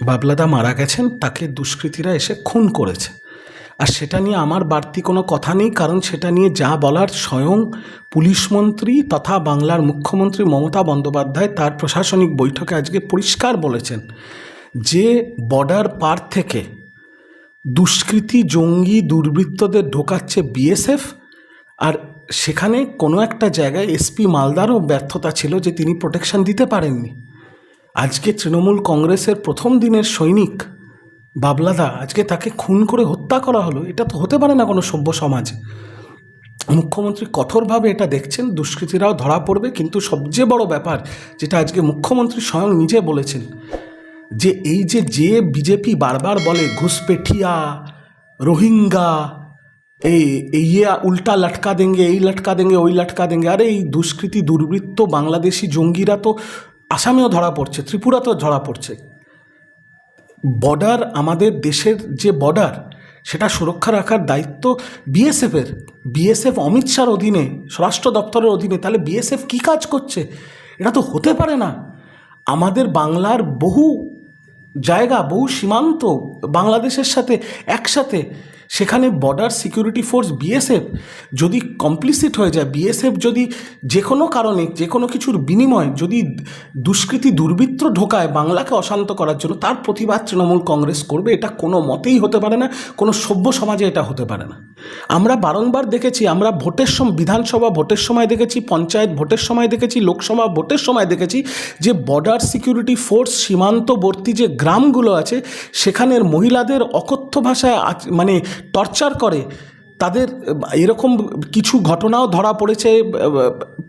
বাবলাদা মারা গেছেন, তাকে দুষ্কৃতীরা এসে খুন করেছে। আর সেটা নিয়ে আমার বাড়তি কোনো কথা নেই, কারণ সেটা নিয়ে যা বলার স্বয়ং পুলিশ মন্ত্রী তথা বাংলার মুখ্যমন্ত্রী মমতা বন্দ্যোপাধ্যায় তার প্রশাসনিক বৈঠকে আজকে পরিষ্কার বলেছেন যে বর্ডার পার থেকে দুষ্কৃতী জঙ্গি দুর্বৃত্তদের ঢোকাচ্ছে বিএসএফ, আর সেখানে কোনো একটা জায়গায় এসপি মালদারও ব্যর্থতা ছিল যে তিনি প্রোটেকশন দিতে পারেননি। আজকে তৃণমূল কংগ্রেসের প্রথম দিনের সৈনিক বাবলাদা আজকে তাকে খুন করে হত্যা করা হলো, এটা তো হতে পারে না কোনো সভ্য সমাজে। মুখ্যমন্ত্রী কঠোরভাবে এটা দেখছেন, দুষ্কৃতীরাও ধরা পড়বে, কিন্তু সবচেয়ে বড় ব্যাপার যেটা আজকে মুখ্যমন্ত্রী স্বয়ং নিজে বলেছেন, যে এই যে যে বিজেপি বারবার বলে ঘুষপেঠিয়া, রোহিঙ্গা এই ইয়ে উল্টা লটকা দেঙ্গে, এই লটকা দেঙ্গে, ওই লটকা দেঙ্গে, আরে এই দুষ্কৃতী দুর্বৃত্ত বাংলাদেশি জঙ্গিরা তো আসামেও ধরা পড়ছে, ত্রিপুরাতেও ধরা পড়ছে। বর্ডার আমাদের দেশের যে বর্ডার, সেটা সুরক্ষা রাখার দায়িত্ব বিএসএফের। বিএসএফ অমিত শাহর অধীনে, স্বরাষ্ট্র দপ্তরের অধীনে, তাহলে বিএসএফ কী কাজ করছে? এটা তো হতে পারে না। আমাদের বাংলার বহু জায়গা, বহু সীমান্ত বাংলাদেশের সাথে একসাথে। সেখানে বর্ডার সিকিউরিটি ফোর্স বিএসএফ যদি কমপ্লিসিট হয়ে যায় বিএসএফ যদি যে কোনো কারণে, যে কোনো কিছুর বিনিময় যদি দুষ্কৃতী দুর্বৃত্ত ঢোকায় বাংলাকে অশান্ত করার জন্য, তার প্রতিবাদ তৃণমূল কংগ্রেস করবে, এটা কোনো মতেই হতে পারে না, কোনো সভ্য সমাজে এটা হতে পারে না। আমরা বারংবার দেখেছি, আমরা ভোটের সময় বিধানসভা ভোটের সময় দেখেছি, পঞ্চায়েত ভোটের সময় দেখেছি, লোকসভা ভোটের সময় দেখেছি, যে বর্ডার সিকিউরিটি ফোর্স সীমান্তবর্তী যে গ্রামগুলো আছে, সেখানের মহিলাদের অকথ্য ভাষায় মানে টর্চার করে। তাদের, এরকম কিছু ঘটনাও ধরা পড়েছে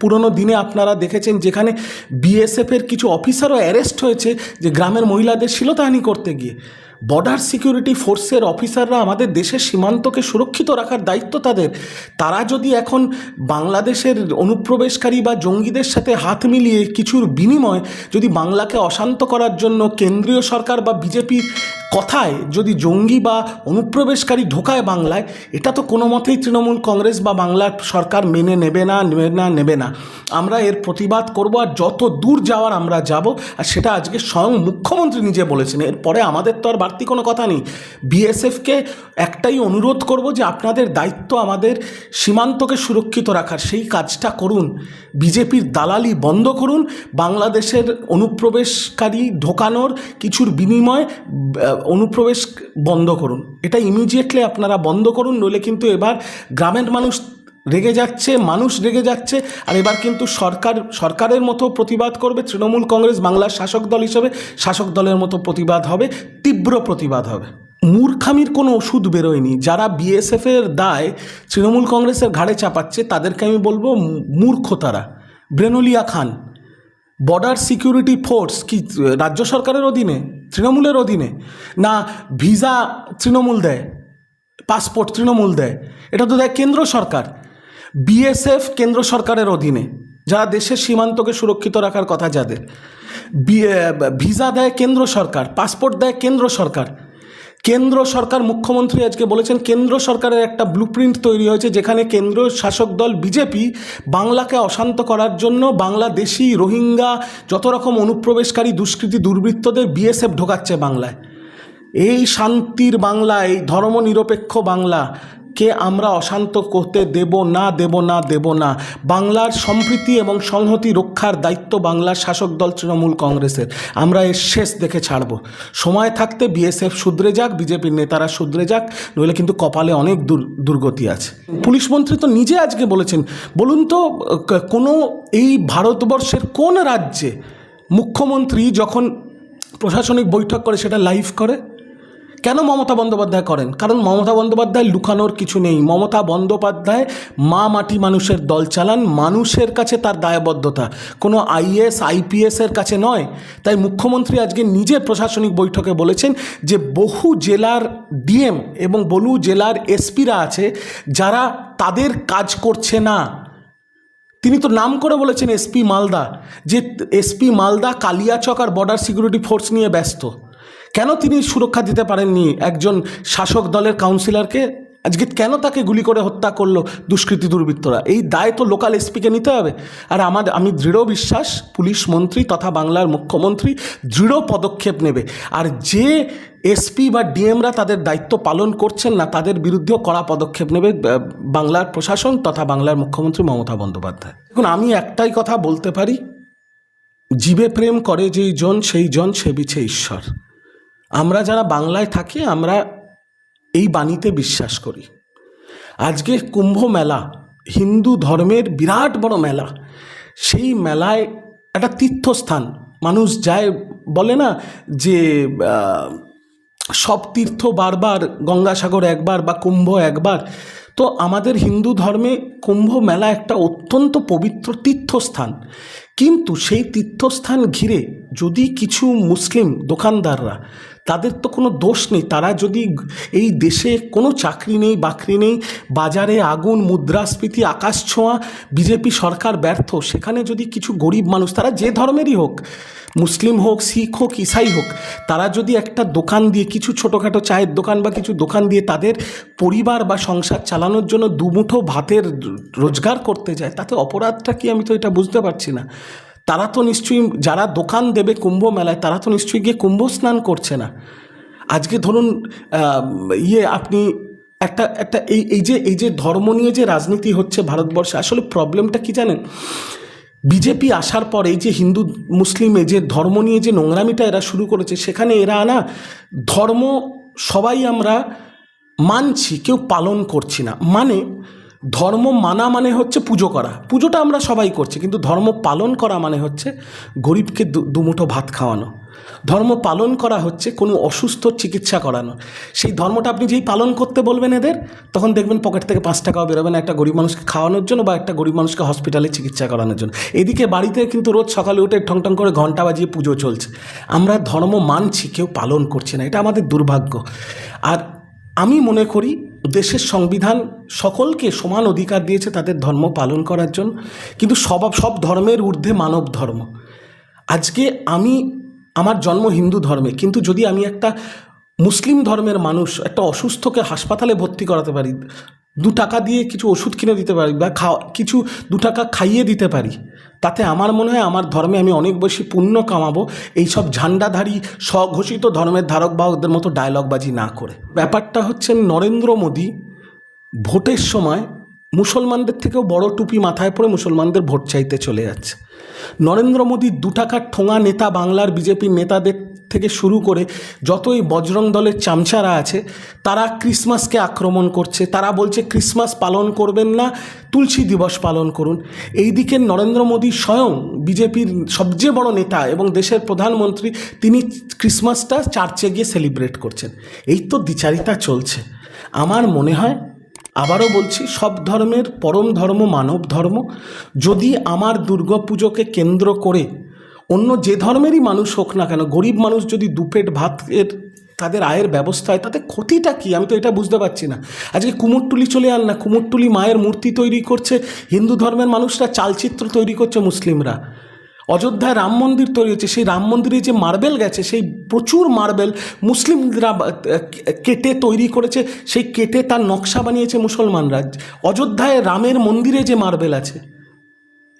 পুরনো দিনে আপনারা দেখেছেন যেখানে বিএসএফের কিছু অফিসারও অ্যারেস্ট হয়েছে যে গ্রামের মহিলাদের শিলতাহানি করতে গিয়ে। বর্ডার সিকিউরিটি ফোর্সের অফিসাররা আমাদের দেশের সীমান্তকে সুরক্ষিত রাখার দায়িত্ব তাদের। তারা যদি এখন বাংলাদেশের অনুপ্রবেশকারী বা জঙ্গিদের সাথে হাত মিলিয়ে কিছুর বিনিময় যদি বাংলাকে অশান্ত করার জন্য কেন্দ্রীয় সরকার বা বিজেপির কথায় যদি জঙ্গি বা অনুপ্রবেশকারী ঢোকায় বাংলায়, এটা তো কোনো মতেই তৃণমূল কংগ্রেস বা বাংলার সরকার মেনে নেবে না নেবে না নেবে না। আমরা এর প্রতিবাদ করব আর যত দূর যাওয়ার আমরা যাব, আর সেটা আজকে স্বয়ং মুখ্যমন্ত্রী নিজে বলেছেন। এরপরে আমাদের তো আর বাড়তি কোনো কথা নেই। বিএসএফকে একটাই অনুরোধ করব যে আপনাদের দায়িত্ব আমাদের সীমান্তকে সুরক্ষিত রাখার। সেই কাজটা করুন। বিজেপির দালালি বন্ধ করুন। বাংলাদেশের অনুপ্রবেশকারী ঢোকানোর কিছুর বিনিময় অনুপ্রবেশ বন্ধ করুন। এটা ইমিডিয়েটলি আপনারা বন্ধ করুন, নইলে কিন্তু এবার গ্রামের মানুষ রেগে যাচ্ছে, মানুষ রেগে যাচ্ছে। আর এবার কিন্তু সরকার, সরকারের মতো প্রতিবাদ করবে, তৃণমূল কংগ্রেস, বাংলার শাসক দল হিসেবে শাসক দলের মতো প্রতিবাদ হবে, তীব্র প্রতিবাদ হবে। মূর্খামির কোনো ওষুধ বেরোয়নি। যারা বিএসএফের দায় তৃণমূল কংগ্রেসের ঘাড়ে চাপাচ্ছে, তাদেরকে আমি বলব মূর্খ তারা ব্রেনুলিয়া খান বর্ডার সিকিউরিটি ফোর্স কি, রাজ্য সরকারের অধীনে? তৃণমূলের অধীনে? না, ভিসা তৃণমূল দেয় পাসপোর্ট তৃণমূল দেয়। এটা তো দেয় কেন্দ্র সরকার। বিএসএফ কেন্দ্র সরকারের অধীনে, যারা দেশের সীমান্তকে সুরক্ষিত রাখার কথা যাদের। ভিসা দেয় কেন্দ্র সরকার, পাসপোর্ট দেয় কেন্দ্র সরকার। কেন্দ্র সরকার, মুখ্যমন্ত্রী আজকে বলেছেন, কেন্দ্র সরকারের একটা ব্লুপ্রিন্ট তৈরি হয়েছে, যেখানে কেন্দ্র শাসক দল বিজেপি বাংলাকে অশান্ত করার জন্য বাংলাদেশি রোহিঙ্গা যত রকম অনুপ্রবেশকারী, দুষ্কৃতী, দুর্বৃত্তদের বিএসএফ ঢোকাচ্ছে বাংলায়। এই শান্তির বাংলা এই ধর্মনিরপেক্ষ বাংলা কে আমরা অশান্ত করতে দেব না দেব না দেব না। বাংলার সম্প্রীতি এবং সংহতি রক্ষার দায়িত্ব বাংলার শাসক দল তৃণমূল কংগ্রেসের। আমরা এর শেষ দেখে ছাড়ব। সময় থাকতে বিএসএফ শুধরে যাক, বিজেপির নেতারা শুধরে যাক, নইলে কিন্তু কপালে অনেক দুর, দুর্গতি আছে। পুলিশ মন্ত্রী তো নিজে আজকে বলেছেন, বলুন তো কোনো এই ভারতবর্ষের কোন রাজ্যে মুখ্যমন্ত্রী যখন প্রশাসনিক বৈঠক করে সেটা লাইভ করে? কেন মমতা বন্দ্যোপাধ্যায় করেন? কারণ মমতা বন্দ্যোপাধ্যায় লুকানোর কিছু নেই। মমতা বন্দ্যোপাধ্যায় মা মাটি মানুষের দল চালান, মানুষের কাছে তার দায়বদ্ধতা। কোনো আইএস আইপিএসের কাছে নয়। তাই মুখ্যমন্ত্রী আজকে নিজে প্রশাসনিক বৈঠকে বলেছেন যে বহু জেলার ডিএম এবং বহু জেলার এসপিরা আছে যারা তাদের কাজ করছে না। তিনি তো নাম করে বলেছেন এসপি মালদা, যে এসপি মালদা, কালিয়াচক আর বর্ডার সিকিউরিটি ফোর্স নিয়ে ব্যস্ত। কেন তিনি সুরক্ষা দিতে পারেননি একজন শাসক দলের কাউন্সিলরকে আজকে কেন তাকে গুলি করে হত্যা করল দুষ্কৃতী দুর্বৃত্তরা? এই দায় তো লোকাল এসপিকে নিতে হবে। আর আমার, আমি দৃঢ় বিশ্বাস, পুলিশ মন্ত্রী তথা বাংলার মুখ্যমন্ত্রী দৃঢ় পদক্ষেপ নেবে। আর যে এসপি বা ডিএমরা তাদের দায়িত্ব পালন করছেন না, তাদের বিরুদ্ধেও কড়া পদক্ষেপ নেবে বাংলার প্রশাসন তথা বাংলার মুখ্যমন্ত্রী মমতা বন্দ্যোপাধ্যায়। দেখুন, আমি একটাই কথা বলতে পারি জীবে প্রেম করে যেই জন, সেই জন সে বিছে ঈশ্বর। আমরা যারা বাংলায় থাকি, আমরা এই বাণীতে বিশ্বাস করি। আজকে কুম্ভ মেলা, হিন্দু ধর্মের বিরাট বড় মেলা, সেই মেলায় একটা তীর্থস্থান, মানুষ যায়, বলে না যে সব তীর্থ বারবার, গঙ্গাসাগর একবার বা কুম্ভ একবার। তো আমাদের হিন্দু ধর্মে কুম্ভ মেলা একটা অত্যন্ত পবিত্র তীর্থস্থান। কিন্তু সেই তীর্থস্থান ঘিরে যদি কিছু মুসলিম দোকানদাররা তাদের তো কোনো দোষ নেই। তারা যদি এই দেশে কোনো চাকরি নেই, বাকরি নেই, বাজারে আগুন, মুদ্রাস্ফীতি, আকাশ ছোঁয়া, বিজেপি সরকার ব্যর্থ, সেখানে যদি কিছু গরিব মানুষ, তারা যে ধর্মেরই হোক, মুসলিম হোক, শিখ হোক, ইসাই হোক, তারা যদি একটা দোকান দিয়ে, কিছু ছোটোখাটো চায়ের দোকান বা কিছু দোকান দিয়ে তাদের পরিবার বা সংসার চালানোর জন্য দুমুঠো ভাতের রোজগার করতে যায়, তাতে অপরাধটা কি আমি তো এটা বুঝতে পারছি না। তারা তো নিশ্চয়ই, যারা দোকান দেবে কুম্ভ মেলায়, তারা তো নিশ্চয়ই গিয়ে কুম্ভ স্নান করছে না। আজকে ধরুন ইয়ে আপনি একটা একটা এই এই যে এই যে ধর্ম নিয়ে যে রাজনীতি হচ্ছে ভারতবর্ষে, আসলে প্রবলেমটা কি জানেন? বিজেপি আসার পর এই যে হিন্দু, মুসলিমে যে ধর্ম নিয়ে যে নোংরামিটা এরা শুরু করেছে, সেখানে এরা না ধর্ম সবাই আমরা মানছি, কেউ পালন করছি না। মানে ধর্ম মানা মানে হচ্ছে পুজো করা। পুজোটা আমরা সবাই করছি, কিন্তু ধর্ম পালন করা মানে হচ্ছে গরিবকে দুমুঠো ভাত খাওয়ানো। ধর্ম পালন করা হচ্ছে কোনো অসুস্থ চিকিৎসা করানো। সেই ধর্মটা আপনি যেই পালন করতে বলবেন এদের, তখন দেখবেন পকেট থেকে পাঁচ টাকাও বেরোবেন একটা গরিব মানুষকে খাওয়ানোর জন্য বা একটা গরিব মানুষকে হসপিটালে চিকিৎসা করানোর জন্য। এদিকে বাড়িতে কিন্তু রোজ সকালে উঠে ঠং ঠং করে ঘণ্টা বাজিয়ে পুজো চলছে। আমরা ধর্ম মানছি, কেউ পালন করছি না, এটা আমাদের দুর্ভাগ্য। আর আমি মনে করি দেশের সংবিধান সকলকে সমান অধিকার দিয়েছে তাদের ধর্ম পালন করার জন্য। কিন্তু সব সব ধর্মের ঊর্ধ্বে মানব ধর্ম। আজকে আমি, আমার জন্ম হিন্দু ধর্মে, কিন্তু যদি আমি একটা মুসলিম ধর্মের মানুষ, একটা অসুস্থকে হাসপাতালে ভর্তি করাতে পারি দু টাকা দিয়ে কিছু ওষুধ কিনে দিতে পারি বা খাওয়া কিছু দু টাকা খাইয়ে দিতে পারি। তাতে আমার মনে হয় আমার ধর্মে আমি অনেক বেশি পুণ্য কামাবো, এইসব ঝান্ডাধারী স্বঘোষিত ধর্মের ধারক বাহকদের মতো ডায়লগবাজি না করে। ব্যাপারটা হচ্ছে নরেন্দ্র মোদী ভোটের সময় মুসলমানদের থেকেও বড় টুপি মাথায় পরে মুসলমানদের ভোট চাইতে চলে যাচ্ছে। নরেন্দ্র মোদী দু টাকার ঠোঙা নেতা বাংলার বিজেপির নেতাদের থেকে শুরু করে যতই বজরং দলের চামচারা আছে, তারা ক্রিসমাসকে আক্রমণ করছে। তারা বলছে, ক্রিসমাস পালন করবেন না, তুলসী দিবস পালন করুন। এই দিকে নরেন্দ্র মোদী স্বয়ং বিজেপির সবচেয়ে বড় নেতা এবং দেশের প্রধানমন্ত্রী, তিনি ক্রিসমাসটা চার্চে গিয়ে সেলিব্রেট করছেন। এই তো দ্বিচারিতা চলছে। আমার মনে হয়, আবারও বলছি, সব ধর্মের পরম ধর্ম মানব ধর্ম। যদি আমার দুর্গাপুজোকে কেন্দ্র করে অন্য যে ধর্মেরই মানুষ হোক না কেন, গরিব মানুষ যদি দুপেট ভাতের তাদের আয়ের ব্যবস্থা হয়, তাতে ক্ষতিটা কি? আমি তো এটা বুঝতে পারছি না। আজকে কুমোরটুলি চলে আন না, কুমোরটুলি মায়ের মূর্তি তৈরি করছে, হিন্দু ধর্মের মানুষরা চালচিত্র তৈরি করছে মুসলিমরা। অযোধ্যায় রাম মন্দির তৈরি হচ্ছে, সেই রাম মন্দিরে যে মার্বেল গেছে, সেই প্রচুর মার্বেল মুসলিমরা কেটে তৈরি করেছে, সেই কেটে তার নকশা বানিয়েছে মুসলমানরা। অযোধ্যায় রামের মন্দিরে যে মার্বেল আছে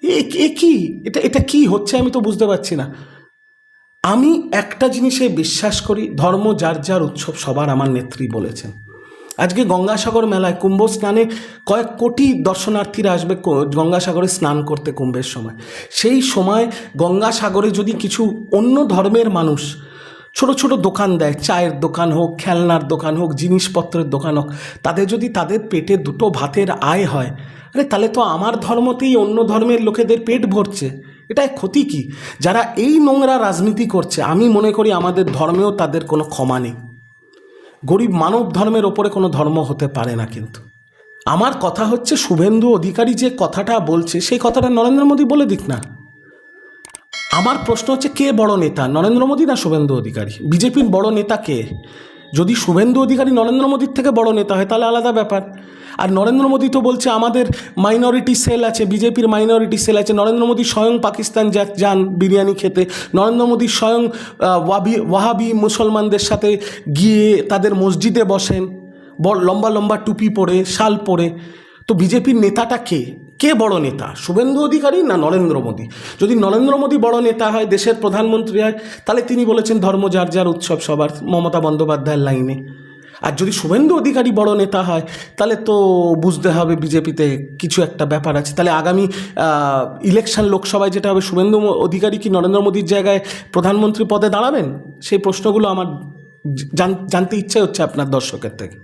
এ কি? এটা এটা কি হচ্ছে আমি তো বুঝতে পারছি না। আমি একটা জিনিসে বিশ্বাস করি, ধর্ম যার যার উৎসব সবার আমার নেত্রী বলেছেন। আজকে গঙ্গাসাগর মেলায় কুম্ভ স্নানে কয়েক কোটি দর্শনার্থীরা আসবে গঙ্গাসাগরে স্নান করতে কুম্ভের সময়। সেই সময় গঙ্গাসাগরে যদি কিছু অন্য ধর্মের মানুষ ছোট ছোট দোকান দেয়, চায়ের দোকান হোক, খেলনার দোকান হোক, জিনিসপত্রের দোকান হোক, তাদের যদি তাদের পেটে দুটো ভাতের আয় হয় আরে তাহলে তো আমার ধর্মতেই অন্য ধর্মের লোকেদের পেট ভরছে। এটায় ক্ষতি কি? যারা এই নোংরা রাজনীতি করছে, আমি মনে করি আমাদের ধর্মেও তাদের কোনো ক্ষমা নেই। গরিব মানব ধর্মের ওপরে কোনো ধর্ম হতে পারে না কিন্তু। আমার কথা হচ্ছে, শুভেন্দু অধিকারী যে কথাটা বলছে, সেই কথাটা নরেন্দ্র মোদী বলে দিক না। আমার প্রশ্ন হচ্ছে, কে বড় নেতা? নরেন্দ্র মোদী না শুভেন্দু অধিকারী? বিজেপির বড় নেতা কে? যদি শুভেন্দু অধিকারী নরেন্দ্র মোদীর থেকে বড় নেতা হয়, তাহলে আলাদা ব্যাপার। আর নরেন্দ্র মোদী তো বলছে, আমাদের মাইনরিটি সেল আছে, বিজেপির মাইনরিটি সেল আছে, নরেন্দ্র মোদী স্বয়ং পাকিস্তান যান বিরিয়ানি খেতে। নরেন্দ্র মোদী স্বয়ং ওয়াবি, ওয়াহাবি মুসলমানদের সাথে গিয়ে তাদের মসজিদে বসেন লম্বা লম্বা টুপি পরে, শাল পরে। তো বিজেপির নেতাটা কে? কে বড় নেতা? শুভেন্দু অধিকারী না নরেন্দ্র মোদী? যদি নরেন্দ্র মোদী বড় নেতা হয়, দেশের প্রধানমন্ত্রী হয়, তাহলে তিনি বলেছেন ধর্ম যার যার উৎসব সবার, মমতা বন্দ্যোপাধ্যায়ের লাইনে। আর যদি শুভেন্দু অধিকারী বড় নেতা হয়, তাহলে তো বুঝতে হবে বিজেপিতে কিছু একটা ব্যাপার আছে। তাহলে আগামী ইলেকশন লোকসভায় যেটা হবে, শুভেন্দু অধিকারী কি নরেন্দ্র মোদীর জায়গায় প্রধানমন্ত্রী পদে দাঁড়াবেন? সেই প্রশ্নগুলো আমার জানতে ইচ্ছে হচ্ছে আপনার দর্শকের থেকে।